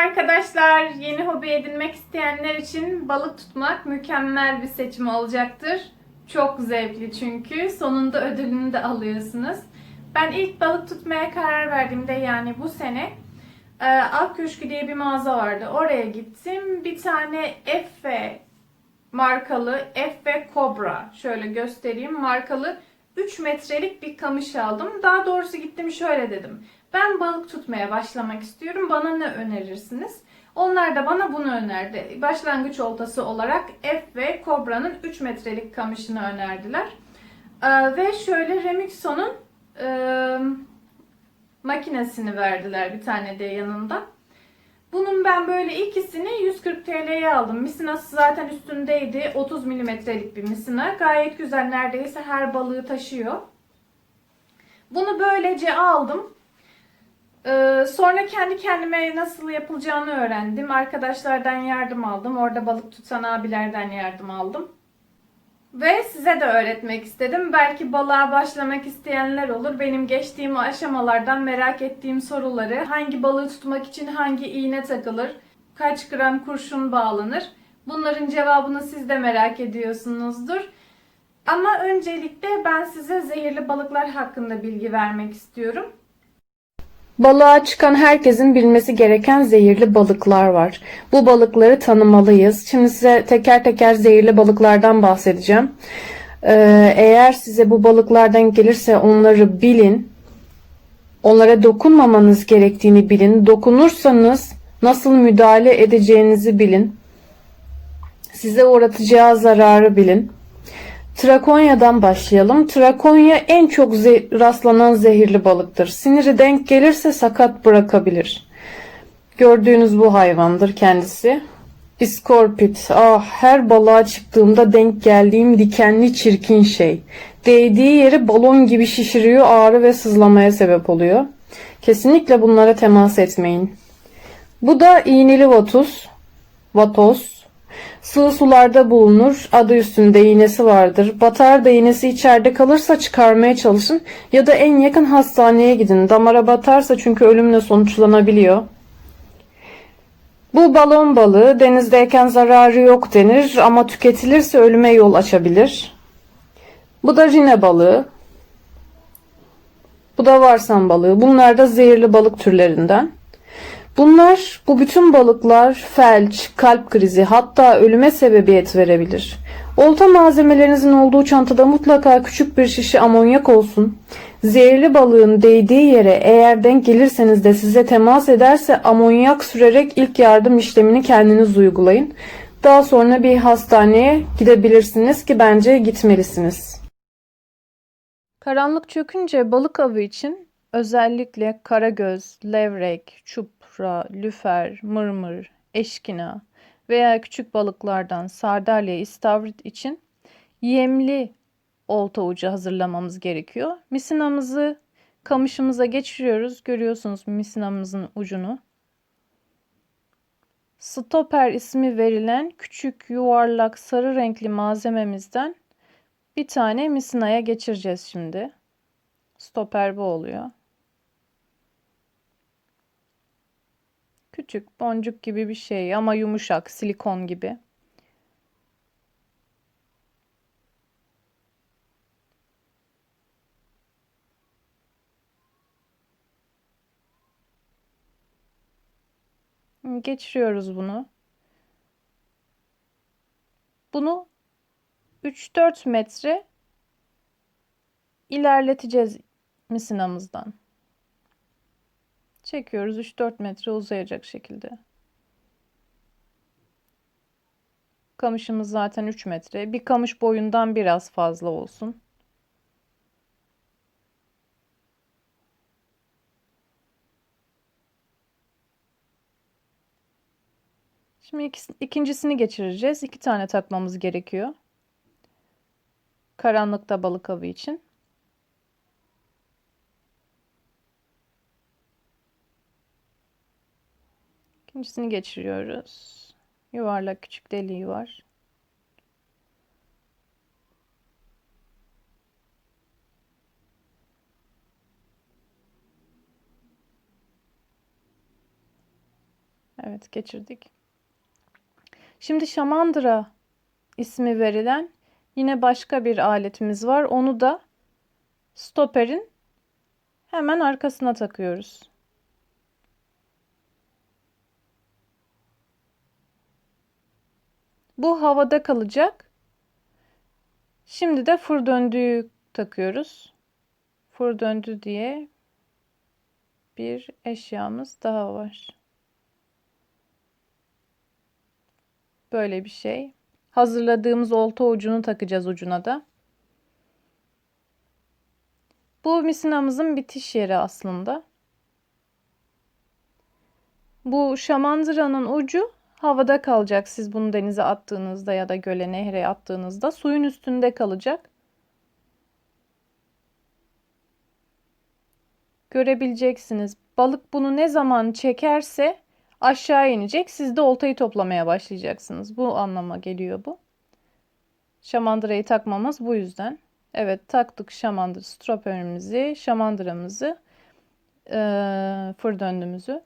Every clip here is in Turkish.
arkadaşlar. Yeni hobi edinmek isteyenler için balık tutmak mükemmel bir seçim olacaktır. Çok zevkli çünkü. Sonunda ödülünü de alıyorsunuz. Ben ilk balık tutmaya karar verdiğimde yani bu sene e, Ak Köşkü diye bir mağaza vardı. Oraya gittim. Bir tane Efe markalı Efe Cobra şöyle göstereyim markalı 3 metrelik bir kamış aldım. Daha doğrusu gittim şöyle dedim. Ben balık tutmaya başlamak istiyorum. Bana ne önerirsiniz? Onlar da bana bunu önerdi. Başlangıç oltası olarak F ve Cobra'nın 3 metrelik kamışını önerdiler. Ee, ve şöyle Remixon'un e, makinesini verdiler bir tane de yanında. Bunun ben böyle ikisini 140 TL'ye aldım. Misinası zaten üstündeydi. 30 milimetrelik bir misina. Gayet güzel. Neredeyse her balığı taşıyor. Bunu böylece aldım. Ee, sonra kendi kendime nasıl yapılacağını öğrendim. Arkadaşlardan yardım aldım. Orada balık tutan abilerden yardım aldım. Ve size de öğretmek istedim. Belki balığa başlamak isteyenler olur. Benim geçtiğim aşamalardan merak ettiğim soruları, hangi balığı tutmak için hangi iğne takılır, kaç gram kurşun bağlanır. Bunların cevabını siz de merak ediyorsunuzdur. Ama öncelikle ben size zehirli balıklar hakkında bilgi vermek istiyorum. Balığa çıkan herkesin bilmesi gereken zehirli balıklar var. Bu balıkları tanımalıyız. Şimdi size teker teker zehirli balıklardan bahsedeceğim. Ee, eğer size bu balıklardan gelirse onları bilin. Onlara dokunmamanız gerektiğini bilin. Dokunursanız nasıl müdahale edeceğinizi bilin. Size uğratacağı zararı bilin. Trakonya'dan başlayalım. Trakonya en çok ze- rastlanan zehirli balıktır. Siniri denk gelirse sakat bırakabilir. Gördüğünüz bu hayvandır kendisi. İskorpit. Ah her balığa çıktığımda denk geldiğim dikenli çirkin şey. Değdiği yeri balon gibi şişiriyor, ağrı ve sızlamaya sebep oluyor. Kesinlikle bunlara temas etmeyin. Bu da iğneli vatus. Vatos. Sığ sularda bulunur. Adı üstünde iğnesi vardır. Batar da iğnesi içeride kalırsa çıkarmaya çalışın ya da en yakın hastaneye gidin. Damara batarsa çünkü ölümle sonuçlanabiliyor. Bu balon balığı denizdeyken zararı yok denir ama tüketilirse ölüme yol açabilir. Bu da rine balığı. Bu da varsan balığı. Bunlar da zehirli balık türlerinden. Bunlar, bu bütün balıklar felç, kalp krizi hatta ölüme sebebiyet verebilir. Olta malzemelerinizin olduğu çantada mutlaka küçük bir şişe amonyak olsun. Zehirli balığın değdiği yere eğer denk gelirseniz de size temas ederse amonyak sürerek ilk yardım işlemini kendiniz uygulayın. Daha sonra bir hastaneye gidebilirsiniz ki bence gitmelisiniz. Karanlık çökünce balık avı için özellikle karagöz, levrek, çupra, lüfer, mırmır, eşkina veya küçük balıklardan sardalya, istavrit için yemli olta ucu hazırlamamız gerekiyor. Misinamızı kamışımıza geçiriyoruz. Görüyorsunuz misinamızın ucunu. Stoper ismi verilen küçük yuvarlak sarı renkli malzememizden bir tane misinaya geçireceğiz şimdi. Stoper bu oluyor. Küçük boncuk gibi bir şey ama yumuşak, silikon gibi. Geçiriyoruz bunu. Bunu 3-4 metre ilerleteceğiz misinamızdan. Çekiyoruz 3-4 metre uzayacak şekilde. Kamışımız zaten 3 metre. Bir kamış boyundan biraz fazla olsun. Şimdi ikincisini geçireceğiz. İki tane takmamız gerekiyor. Karanlıkta balık avı için. İkincisini geçiriyoruz. Yuvarlak küçük deliği var. Evet geçirdik. Şimdi şamandıra ismi verilen yine başka bir aletimiz var. Onu da stoperin hemen arkasına takıyoruz. Bu havada kalacak. Şimdi de fır döndüğü takıyoruz. Fır döndü diye bir eşyamız daha var. Böyle bir şey. Hazırladığımız olta ucunu takacağız ucuna da. Bu misinamızın bitiş yeri aslında. Bu şamandıranın ucu havada kalacak. Siz bunu denize attığınızda ya da göle, nehre attığınızda suyun üstünde kalacak. Görebileceksiniz. Balık bunu ne zaman çekerse aşağı inecek. Siz de oltayı toplamaya başlayacaksınız. Bu anlama geliyor bu. Şamandırayı takmamız bu yüzden. Evet taktık şamandır stroperimizi, şamandıramızı, ee, fır döndüğümüzü.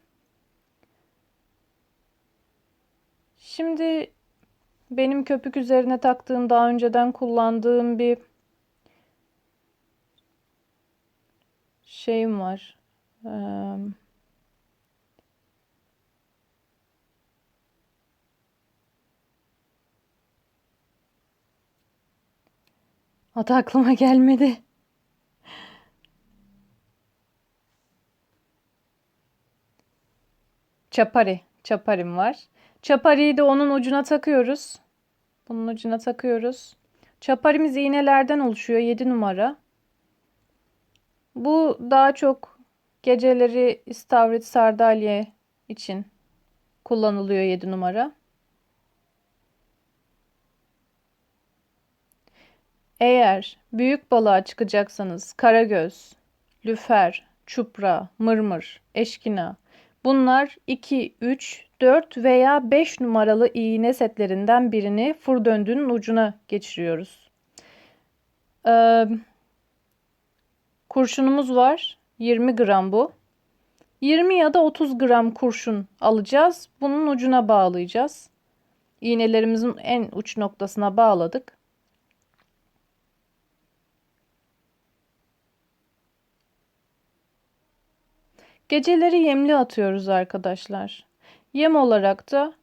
Şimdi benim köpük üzerine taktığım daha önceden kullandığım bir şeyim var. Ee, adı aklıma gelmedi. Çapari. Çaparim var. Çapariyi de onun ucuna takıyoruz. Bunun ucuna takıyoruz. Çaparimiz iğnelerden oluşuyor. 7 numara. Bu daha çok geceleri istavrit sardalya için kullanılıyor 7 numara. Eğer büyük balığa çıkacaksanız karagöz, lüfer, çupra, mırmır, eşkina bunlar 2, 3, 4 veya 5 numaralı iğne setlerinden birini fır döndüğünün ucuna geçiriyoruz. Ee, kurşunumuz var. 20 gram bu. 20 ya da 30 gram kurşun alacağız. Bunun ucuna bağlayacağız. İğnelerimizin en uç noktasına bağladık. Geceleri yemli atıyoruz arkadaşlar. Yem olarak da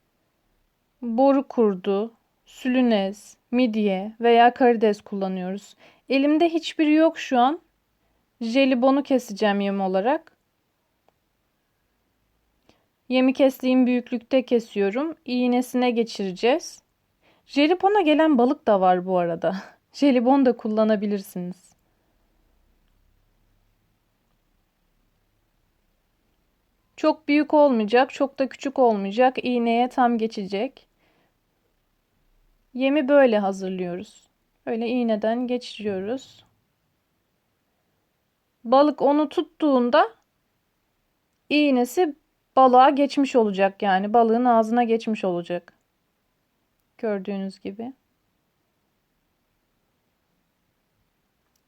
boru kurdu, sülünez, midye veya karides kullanıyoruz. Elimde hiçbiri yok şu an. Jelibonu keseceğim yem olarak. Yemi kestiğim büyüklükte kesiyorum. İğnesine geçireceğiz. Jelibona gelen balık da var bu arada. Jelibon da kullanabilirsiniz. Çok büyük olmayacak, çok da küçük olmayacak. İğneye tam geçecek. Yemi böyle hazırlıyoruz. Öyle iğneden geçiriyoruz. Balık onu tuttuğunda iğnesi balığa geçmiş olacak yani balığın ağzına geçmiş olacak. Gördüğünüz gibi.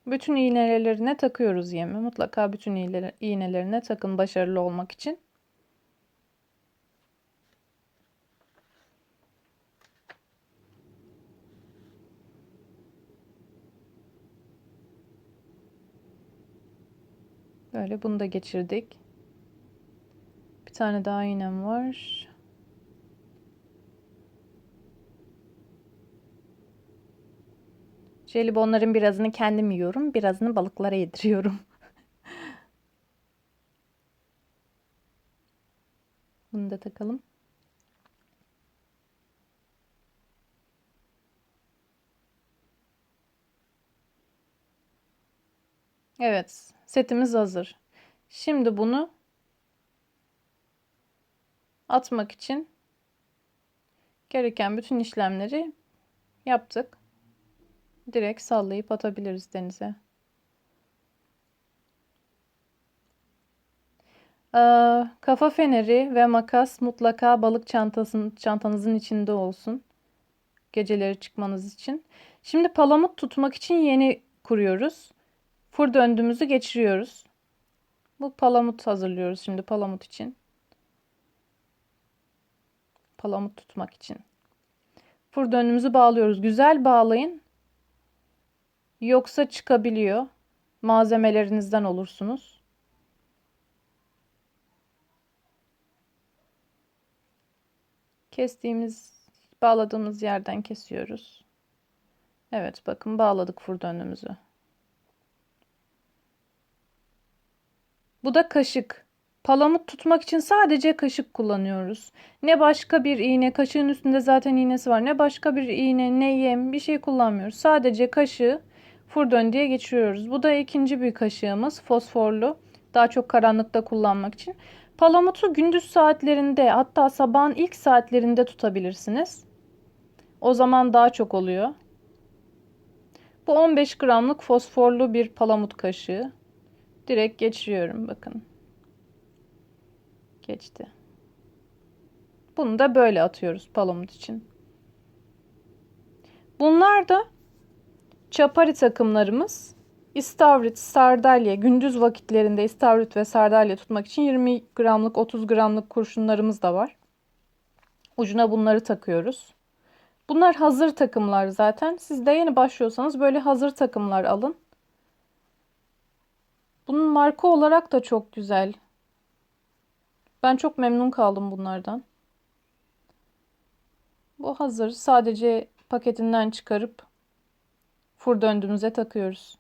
Bütün iğnelerine takıyoruz yemi. Mutlaka bütün iğnelerine takın başarılı olmak için. Böyle bunu da geçirdik. Bir tane daha iğnem var. Jelibonların birazını kendim yiyorum, birazını balıklara yediriyorum. Bunu da takalım. Evet, setimiz hazır. Şimdi bunu atmak için gereken bütün işlemleri yaptık. Direkt sallayıp atabiliriz denize. Ee, kafa feneri ve makas mutlaka balık çantasının çantanızın içinde olsun. Geceleri çıkmanız için. Şimdi palamut tutmak için yeni kuruyoruz. Fır döndüğümüzü geçiriyoruz. Bu palamut hazırlıyoruz şimdi palamut için. palamut tutmak için. Furdönümüzü bağlıyoruz. Güzel bağlayın. Yoksa çıkabiliyor. Malzemelerinizden olursunuz. Kestiğimiz, bağladığımız yerden kesiyoruz. Evet bakın bağladık furdönümüzü. Bu da kaşık. Palamut tutmak için sadece kaşık kullanıyoruz. Ne başka bir iğne, kaşığın üstünde zaten iğnesi var. Ne başka bir iğne, ne yem bir şey kullanmıyoruz. Sadece kaşığı furdön diye geçiriyoruz. Bu da ikinci bir kaşığımız fosforlu. Daha çok karanlıkta kullanmak için. Palamutu gündüz saatlerinde hatta sabahın ilk saatlerinde tutabilirsiniz. O zaman daha çok oluyor. Bu 15 gramlık fosforlu bir palamut kaşığı. Direkt geçiriyorum bakın. Geçti. Bunu da böyle atıyoruz palamut için. Bunlar da çapari takımlarımız. İstavrit, sardalya, gündüz vakitlerinde istavrit ve sardalya tutmak için 20 gramlık, 30 gramlık kurşunlarımız da var. Ucuna bunları takıyoruz. Bunlar hazır takımlar zaten. Siz de yeni başlıyorsanız böyle hazır takımlar alın. Bunun marka olarak da çok güzel. Ben çok memnun kaldım bunlardan. Bu hazır. Sadece paketinden çıkarıp fur döndüğümüze takıyoruz.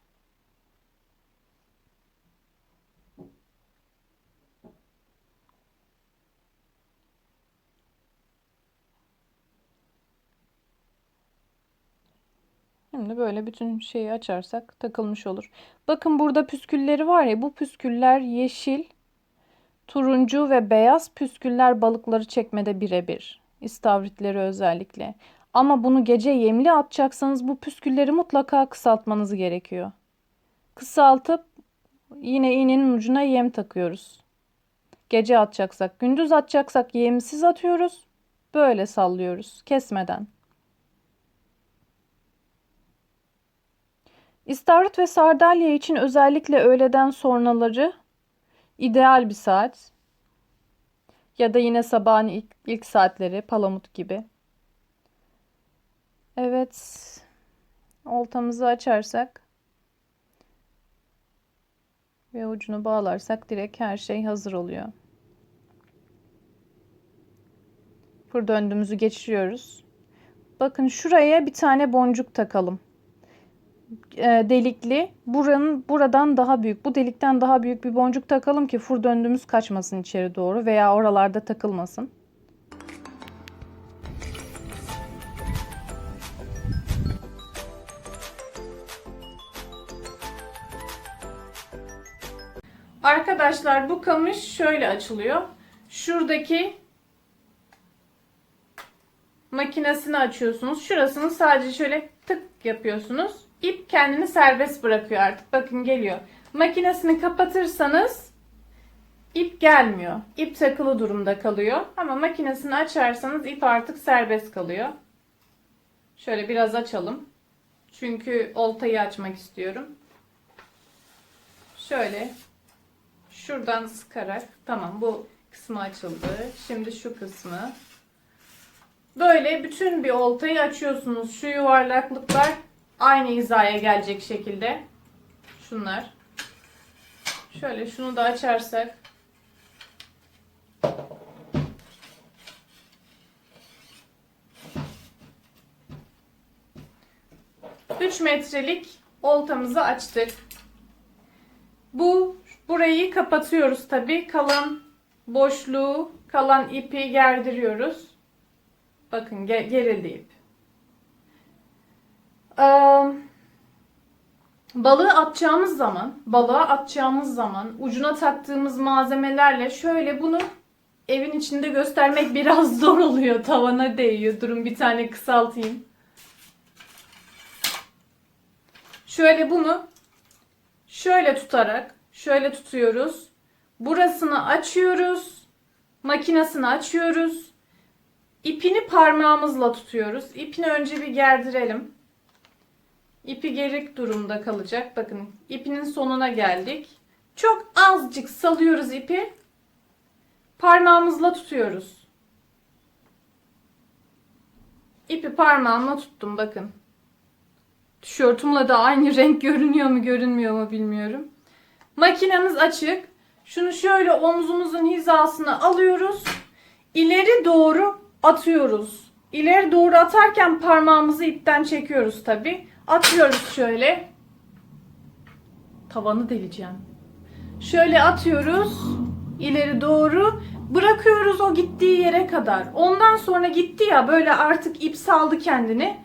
Şimdi böyle bütün şeyi açarsak takılmış olur. Bakın burada püskülleri var ya bu püsküller yeşil, turuncu ve beyaz püsküller balıkları çekmede birebir. İstavritleri özellikle. Ama bunu gece yemli atacaksanız bu püskülleri mutlaka kısaltmanız gerekiyor. Kısaltıp yine iğnenin ucuna yem takıyoruz. Gece atacaksak, gündüz atacaksak yemsiz atıyoruz. Böyle sallıyoruz kesmeden. İstavrit ve sardalya için özellikle öğleden sonraları ideal bir saat. Ya da yine sabahın ilk, ilk saatleri palamut gibi. Evet. Oltamızı açarsak ve ucunu bağlarsak direkt her şey hazır oluyor. Fır döndüğümüzü geçiriyoruz. Bakın şuraya bir tane boncuk takalım delikli buranın buradan daha büyük bu delikten daha büyük bir boncuk takalım ki fur döndüğümüz kaçmasın içeri doğru veya oralarda takılmasın. Arkadaşlar bu kamış şöyle açılıyor. Şuradaki makinesini açıyorsunuz. Şurasını sadece şöyle tık yapıyorsunuz. İp kendini serbest bırakıyor artık. Bakın geliyor. Makinesini kapatırsanız ip gelmiyor. İp takılı durumda kalıyor. Ama makinesini açarsanız ip artık serbest kalıyor. Şöyle biraz açalım. Çünkü oltayı açmak istiyorum. Şöyle şuradan sıkarak tamam bu kısmı açıldı. Şimdi şu kısmı. Böyle bütün bir oltayı açıyorsunuz. Şu yuvarlaklıklar aynı hizaya gelecek şekilde. Şunlar. Şöyle şunu da açarsak. Üç metrelik oltamızı açtık. Bu burayı kapatıyoruz tabi. Kalan boşluğu, kalan ipi gerdiriyoruz. Bakın gerildi ip. Ee, balığı atacağımız zaman, balığa atacağımız zaman ucuna taktığımız malzemelerle şöyle bunu evin içinde göstermek biraz zor oluyor. Tavana değiyor. Durun bir tane kısaltayım. Şöyle bunu şöyle tutarak şöyle tutuyoruz. Burasını açıyoruz. Makinesini açıyoruz. İpini parmağımızla tutuyoruz. İpini önce bir gerdirelim. İpi gerik durumda kalacak. Bakın ipinin sonuna geldik. Çok azıcık salıyoruz ipi. Parmağımızla tutuyoruz. İpi parmağımla tuttum bakın. Tişörtümle de aynı renk görünüyor mu görünmüyor mu bilmiyorum. Makinemiz açık. Şunu şöyle omzumuzun hizasına alıyoruz. İleri doğru atıyoruz. İleri doğru atarken parmağımızı ipten çekiyoruz tabi. Atıyoruz şöyle. Tavanı deleceğim. Şöyle atıyoruz. ileri doğru. Bırakıyoruz o gittiği yere kadar. Ondan sonra gitti ya böyle artık ip saldı kendini.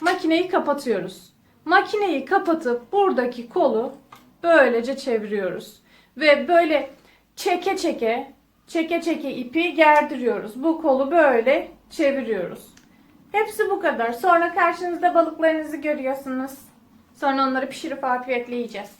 Makineyi kapatıyoruz. Makineyi kapatıp buradaki kolu böylece çeviriyoruz. Ve böyle çeke çeke çeke çeke ipi gerdiriyoruz. Bu kolu böyle çeviriyoruz. Hepsi bu kadar. Sonra karşınızda balıklarınızı görüyorsunuz. Sonra onları pişirip afiyetle yiyeceğiz.